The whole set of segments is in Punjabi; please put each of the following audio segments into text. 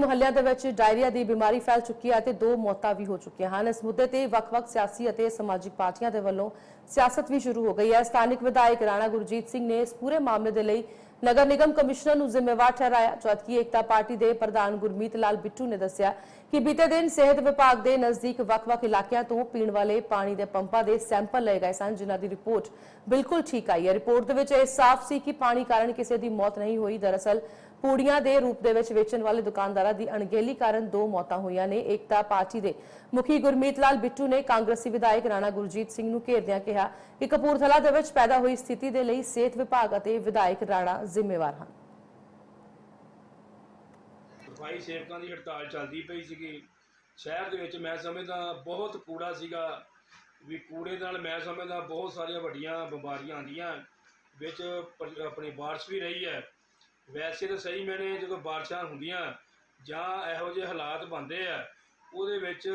ਮੁਹੱਲਿਆਂ ਦੇ ਵਿੱਚ ਡਾਇਰੀਆ ਦੀ ਬਿਮਾਰੀ ਫੈਲ ਚੁੱਕੀ ਹੈ ਅਤੇ ਦੋ ਮੌਤਾਂ ਵੀ ਹੋ ਚੁੱਕੀਆਂ ਹਨ। ਇਸ ਮੁੱਦੇ ਤੇ ਵੱਖ-ਵੱਖ ਸਿਆਸੀ ਅਤੇ ਸਮਾਜਿਕ ਪਾਰਟੀਆਂ ਦੇ ਵੱਲੋਂ ਸਿਆਸਤ ਵੀ ਸ਼ੁਰੂ ਹੋ ਗਈ ਹੈ। ਸਥਾਨਕ ਵਿਧਾਇਕ ਰਾਣਾ ਗੁਰਜੀਤ ਸਿੰਘ ਨੇ ਇਸ ਪੂਰੇ ਮਾਮਲੇ ਦੇ ਲਈ ਨਗਰ ਨਿਗਮ ਕਮਿਸ਼ਨਰ ਨੂੰ ਜ਼ਿੰਮੇਵਾਰ ਠਹਿਰਾਇਆ। ਜਦਕਿ ਏਕਤਾ ਪਾਰਟੀ ਦੇ ਪ੍ਰਧਾਨ ਗੁਰਮੀਤ ਲਾਲ ਬਿੱਟੂ ਨੇ ਦੱਸਿਆ ਕਿ ਬੀਤੇ ਦਿਨ ਸਿਹਤ ਵਿਭਾਗ ਦੇ ਨਜ਼ਦੀਕ ਵੱਖ-ਵੱਖ ਇਲਾਕਿਆਂ ਤੋਂ ਪੀਣ ਵਾਲੇ ਪਾਣੀ ਦੇ ਪੰਪਾਂ ਦੇ ਸੈਂਪਲ ਲਏ ਗਏ ਸਨ, ਜਿਨ੍ਹਾਂ ਦੀ ਰਿਪੋਰਟ ਬਿਲਕੁਲ ਠੀਕ ਆਈ ਹੈ। ਰਿਪੋਰਟ ਦੇ ਵਿੱਚ ਇਹ ਸਾਫ਼ ਸੀ ਕਿ ਪਾਣੀ ਕਾਰਨ ਕਿਸੇ ਦੀ ਮੌਤ ਨਹੀਂ ਹੋਈ। ਦਰਅਸਲ, ਪੂੜੀਆਂ ਦੇ ਰੂਪ ਦੇ ਵਿੱਚ ਵੇਚਣ ਵਾਲੇ ਦੁਕਾਨਦਾਰਾਂ ਦੀ ਅਣਗਹਿਲੀ ਕਾਰਨ ਦੋ ਮੌਤਾਂ ਹੋਈਆਂ ਨੇ। ਏਕਤਾ ਪਾਰਟੀ ਦੇ ਮੁਖੀ ਗੁਰਮੀਤ ਲਾਲ ਬਿੱਟੂ ਨੇ ਕਾਂਗਰਸੀ ਵਿਧਾਇਕ ਰਾਣਾ ਗੁਰਜੀਤ ਸਿੰਘ ਨੂੰ ਘੇਰਦਿਆਂ ਕਿਹਾ ਕਿ ਕਪੂਰਥਲਾ ਦੇ ਵਿੱਚ ਪੈਦਾ ਹੋਈ ਸਥਿਤੀ ਦੇ ਲਈ ਸਿਹਤ ਵਿਭਾਗ ਅਤੇ ਵਿਧਾਇਕ ਰਾਣਾ ਜ਼ਿੰਮੇਵਾਰ ਹਨ। ਸਫ਼ਾਈ ਸੇਵਕਾਂ ਦੀ ਹੜਤਾਲ ਚੱਲਦੀ ਪਈ ਸੀਗੀ। ਸ਼ਹਿਰ ਦੇ ਵਿੱਚ ਮੈਂ ਸਮਝਦਾ ਬਹੁਤ ਕੂੜਾ ਸੀਗਾ। ਵੀ ਕੂੜੇ ਨਾਲ ਮੈਂ ਸਮਝਦਾ ਬਹੁਤ ਸਾਰੀਆਂ ਵੱਡੀਆਂ ਬਿਮਾਰੀਆਂ ਆਉਂਦੀਆਂ। ਵਿੱਚ ਪ- ਆਪਣੀ ਬਾਰਿਸ਼ ਵੀ ਰਹੀ ਹੈ। ਵੈਸੇ ਤਾਂ ਸਹੀ ਮੈਨੇ ਜਦੋਂ ਬਾਰਿਸ਼ਾਂ ਹੁੰਦੀਆਂ ਜਾਂ ਇਹੋ ਜਿਹੇ ਹਾਲਾਤ ਬਣਦੇ ਆ, ਉਹਦੇ ਵਿੱਚ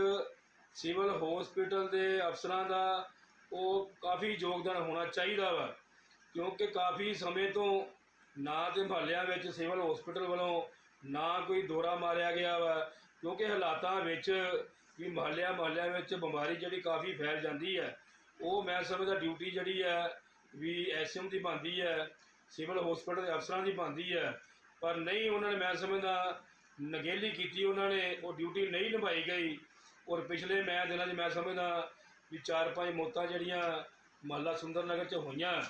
ਸਿਵਲ ਹਸਪੀਟਲ ਦੇ ਅਫਸਰਾਂ ਦਾ ਉਹ ਕਾਫੀ ਯੋਗਦਾਨ ਹੋਣਾ ਚਾਹੀਦਾ ਵਾ। ਕਿਉਂਕਿ ਕਾਫੀ ਸਮੇਂ ਤੋਂ ਨਾ ਤੇ ਮਹੱਲਿਆਂ ਵਿੱਚ ਸਿਵਲ ਹਸਪੀਟਲ ਵੱਲੋਂ ਨਾ ਕੋਈ ਦੌਰਾ ਮਾਰਿਆ ਗਿਆ ਵਾ, ਕਿਉਂਕਿ ਹਾਲਾਤਾਂ ਵਿੱਚ ਵੀ ਮਹੱਲਿਆਂ ਮਹੱਲਿਆਂ ਵਿੱਚ ਬਿਮਾਰੀ ਜਿਹੜੀ ਕਾਫੀ ਫੈਲ ਜਾਂਦੀ ਹੈ। ਉਹ ਮੈਂ ਸਮਝਦਾ ਡਿਊਟੀ ਜਿਹੜੀ ਹੈ ਵੀ ਐਸਐਮ ਦੀ ਬਣਦੀ ਹੈ, ਸਿਵਲ ਹਸਪੀਟਲ ਦੇ ਅਫਸਰਾਂ ਦੀ ਬਣਦੀ ਹੈ, ਪਰ ਨਹੀਂ ਉਹਨਾਂ ਨੇ ਮੈਂ ਸਮਝਦਾ ਨਗੇਲੀ ਕੀਤੀ ਉਹਨਾਂ ਨੇ, ਉਹ ਡਿਊਟੀ ਨਹੀਂ ਨਿਭਾਈ ਗਈ। ਔਰ ਪਿਛਲੇ ਮੈਂ ਦਿਨਾਂ 'ਚ ਮੈਂ ਸਮਝਦਾ ਵੀ ਚਾਰ ਪੰਜ ਮੌਤਾਂ ਜਿਹੜੀਆਂ ਮਹੱਲਾ ਸੁੰਦਰ ਨਗਰ 'ਚ ਹੋਈਆਂ,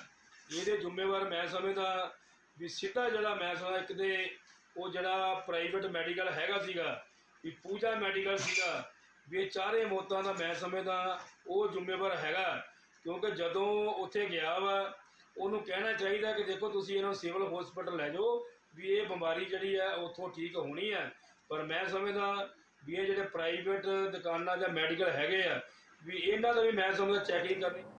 ਇਹਦੇ ਜ਼ਿੰਮੇਵਾਰ ਮੈਂ ਸਮਝਦਾ ਵੀ ਸਿੱਧਾ ਜਿਹੜਾ ਮੈਂ ਸਮਝਦਾ ਇੱਕ ਦੇ ਉਹ ਜਿਹੜਾ ਪ੍ਰਾਈਵੇਟ ਮੈਡੀਕਲ ਹੈਗਾ ਸੀਗਾ, ਵੀ ਪੂਜਾ ਮੈਡੀਕਲ ਸੀਗਾ, ਵੀ ਇਹ ਚਾਰੇ ਮੌਤਾਂ ਦਾ ਮੈਂ ਸਮਝਦਾ, ਉਹ ਜ਼ਿੰਮੇਵਾਰ ਹੈਗਾ। ਕਿਉਂਕਿ ਜਦੋਂ ਉੱਥੇ ਗਿਆ ਵਾ, ਉਹਨੂੰ ਕਹਿਣਾ ਚਾਹੀਦਾ ਕਿ ਦੇਖੋ ਤੁਸੀਂ ਇਹਨਾਂ ਨੂੰ ਸਿਵਲ ਹਸਪੀਟਲ ਲੈ ਜਾਓ, ਵੀ ਇਹ ਬਿਮਾਰੀ ਜਿਹੜੀ ਹੈ ਉੱਥੋਂ ਠੀਕ ਹੋਣੀ ਹੈ ਪਰ ਮੈਂ ਸਮਝਦਾ ਵੀ ਇਹ ਜਿਹੜੇ ਪ੍ਰਾਈਵੇਟ ਦੁਕਾਨਾਂ ਜਾਂ ਮੈਡੀਕਲ ਹੈਗੇ ਆ, ਵੀ ਇਹਨਾਂ ਦਾ ਵੀ ਮੈਂ ਸਮਝਦਾ ਚੈਕਿੰਗ ਕਰਨੀ।